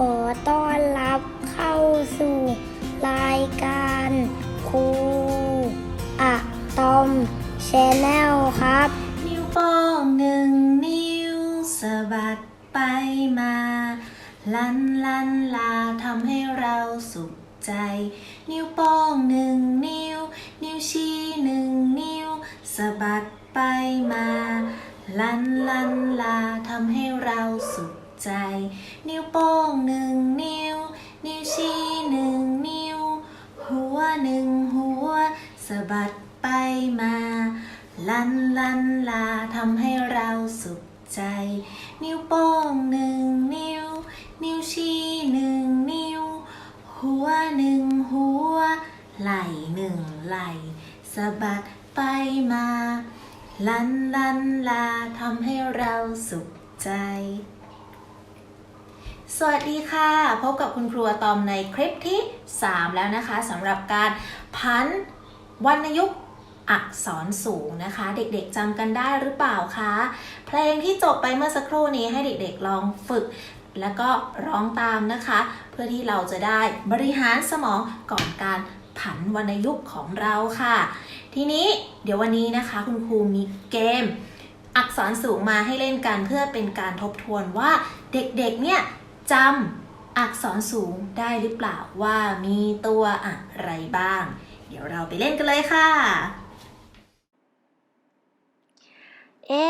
ขอต้อนรับเข้าสู่รายการครูอะตอมชแนลครับ นิ้วโป้งหนึ่งนิ้วสะบัดไปมา ลันลันลาทำให้เราสุขใจ นิ้วโป้งหนึ่งนิ้ว นิ้วชี้หนึ่งนิ้วสะบัดไปมา ลันลันลาทำให้เราสุข ใจ นิ้วโป้งหนึ่งนิ้ว นิ้วชี้หนึ่งนิ้ว หัวหนึ่งหัวสะบัดไปมา ลันลันลาทำให้เราสุขใจ นิ้วโป้งหนึ่งนิ้ว นิ้วชี้หนึ่งนิ้ว หัวหนึ่งหัว ไหล่หนึ่งไหล่สะบัดไปมา ลันลันลาทำให้เราสุขใจ สวัสดีค่ะ พบกับคุณครูอะตอมในคลิปที่ 3 แล้วนะคะสำหรับการพันวรรณยุกต์อักษรสูงนะคะ เด็กๆจำกันได้หรือเปล่าคะเพลงที่จบไปเมื่อสักครู่นี้ให้เด็กๆลองฝึก แล้วก็ร้องตามนะคะ เพื่อที่เราจะได้บริหารสมองก่อนการผันวรรณยุกต์ของเราค่ะ ทีนี้เดี๋ยววันนี้นะคะคุณครูมีเกม อักษรสูงมาให้เล่นกันเพื่อเป็นการทบทวนว่าเด็กๆเนี่ย จำอักษรสูงได้หรือเปล่าว่ามีตัวอะไรบ้าง เดี๋ยวเราไปเล่นกันเลยค่ะ เอ๊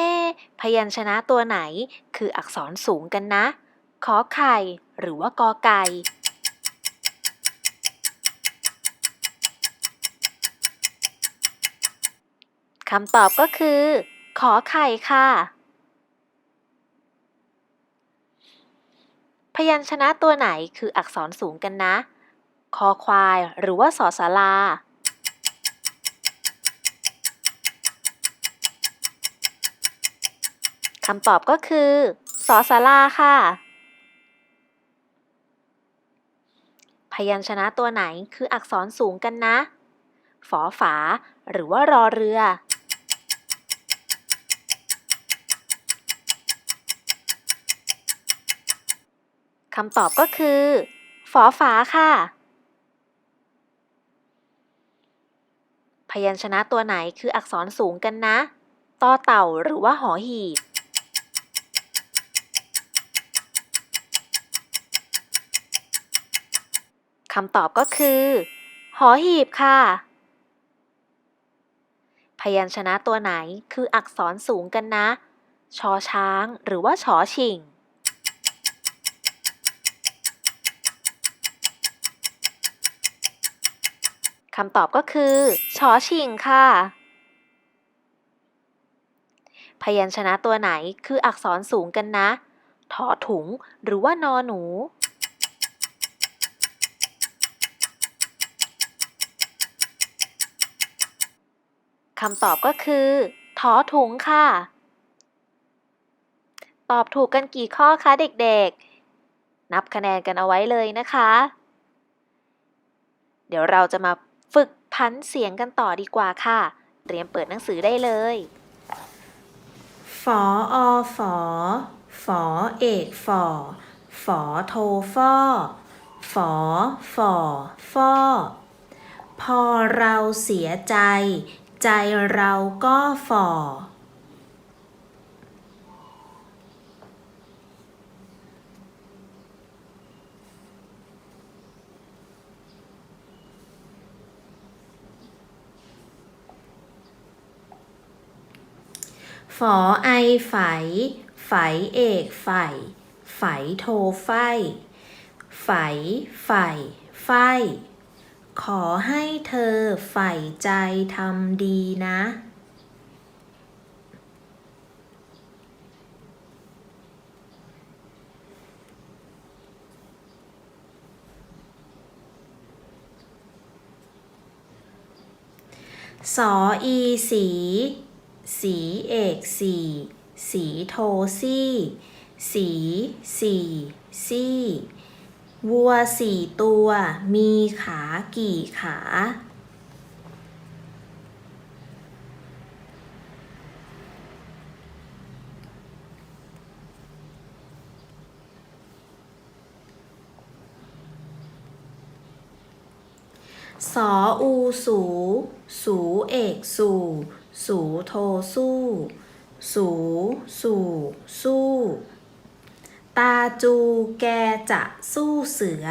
พยัญชนะตัวไหนคืออักษรสูงกันนะ ขอไข่หรือว่ากอไก่คำตอบก็คือ ขอไข่ค่ะ พยัญชนะตัวไหนคืออักษรสูงกันนะ คอควายหรือว่าสอสาราคำตอบก็คือสอสาราค่ะ พยัญชนะตัวไหนคืออักษรสูงกันนะ ฝอฝาหรือว่ารอเรือ คำตอบก็คือ ฝอฝาค่ะ พยัญชนะตัวไหนคืออักษรสูงกันนะต่อเต่าหรือว่าหอหีบคำตอบก็คือ หอหีบค่ะ พยัญชนะตัวไหนคืออักษรสูงกันนะ ชอช้างหรือว่าชอชิง คำตอบก็คือชอชิงค่ะ พยัญชนะตัวไหนคืออักษรสูงกันนะถอถุงหรือว่านอหนู คำตอบก็คือถอถุงค่ะ ตอบถูกกันกี่ข้อคะเด็กๆ นับคะแนนกันเอาไว้เลยนะคะ เดี๋ยวเราจะมา พันเสียงกันต่อดีกว่าค่ะ เตรียมเปิดหนังสือได้เลยฝออฝอฝอเอกฝอฝอโทฟอฝอฝอฟอพอเราเสียใจ ใจเราก็ฝ่อ ฝอไอไฝ ไฝเอกไฝ ไฝโทไฟไฝไฝไฟขอให้เธอใฝ่ใจทำดีนะ สออีสี สีเอกสีสีโทซี่ สีสี่ซี่วัวสี่ตัวมีขากี่ขา สออูสู สูเอกสู สูโทสู้ สูสู่สู้ ตาจูแกจะสู้เสือ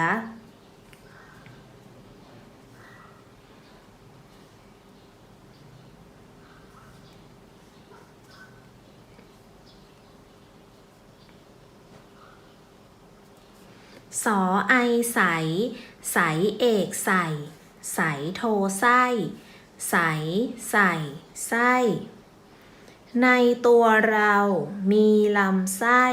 สอไอใส ใสเอกใส ใสโทไส้ ใส ใส่ ไส้ ในตัวเรามีลำไส้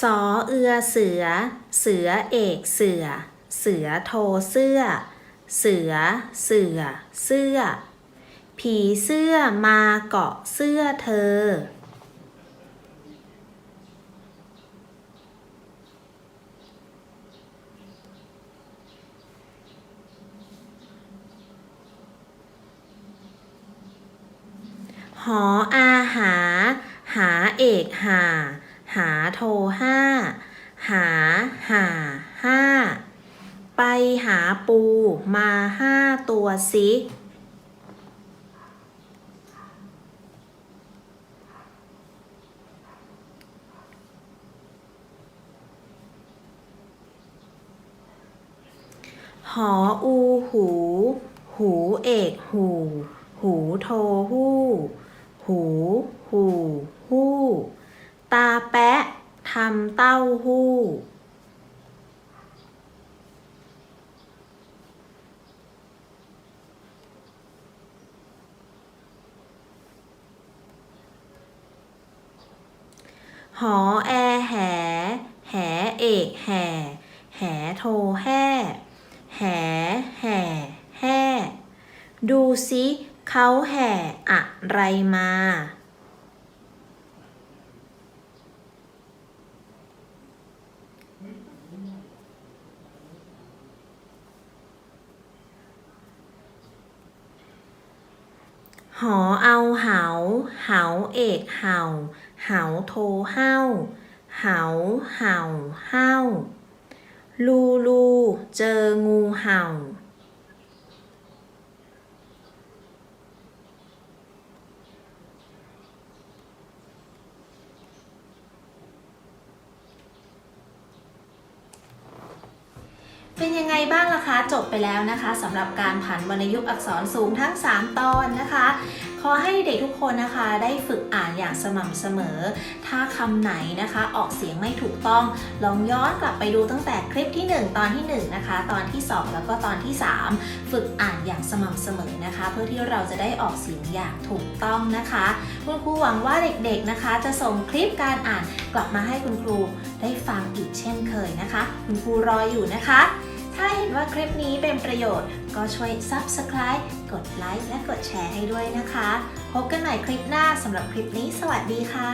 สอเอือเสือ เสือเอกเสือ เสือโทเสื้อ เสือ เสือ เสื้อ ผีเสื้อมาเกาะเสื้อเธอ หออาหา หาเอกหา หาโทห้า หาหาห้า ไปหาปูมาห้าตัวสิ หออูหู หูเอกหู หูโทหู้ หูหูหู้ ตาแปะทำเต้าหู้หอแอแห แหเอกแห่แหโทแห่ แหแห่แห่ดูสิเขาแห่อะไรมา หอเอาเหาเหาเอกเห่าเหาโทเห้าเหาเห่าเห้า ลูลู เจองูเห่า เป็น ยังไงบ้างล่ะคะจบไปแล้วนะคะสำหรับการผันวรรณยุกต์อักษรสูงทั้ง 3 ตอนนะคะขอให้เด็กทุกคนนะคะได้ฝึกอ่านอย่างสม่ำเสมอ ถ้าคำไหนนะคะออกเสียงไม่ถูกต้อง ลองย้อนกลับไปดูตั้งแต่คลิปที่ 1 ตอนที่ 1 นะคะ ตอนที่ 2 แล้วก็ตอนที่ 3 ฝึกอ่านอย่างสม่ำเสมอนะคะ เพื่อที่เราจะได้ออกเสียงอย่างถูกต้องนะคะคุณครูหวังว่าเด็กๆนะคะ จะส่งคลิปการอ่านกลับมาให้คุณครูได้ฟังอีกเช่นเคยนะคะ คุณครูรออยู่นะคะ ถ้าเห็นว่าคลิปนี้เป็นประโยชน์ ก็ช่วย Subscribe กดไลค์และกดแชร์ให้ด้วยนะคะ พบกันใหม่คลิปหน้าสำหรับคลิปนี้สวัสดีค่ะ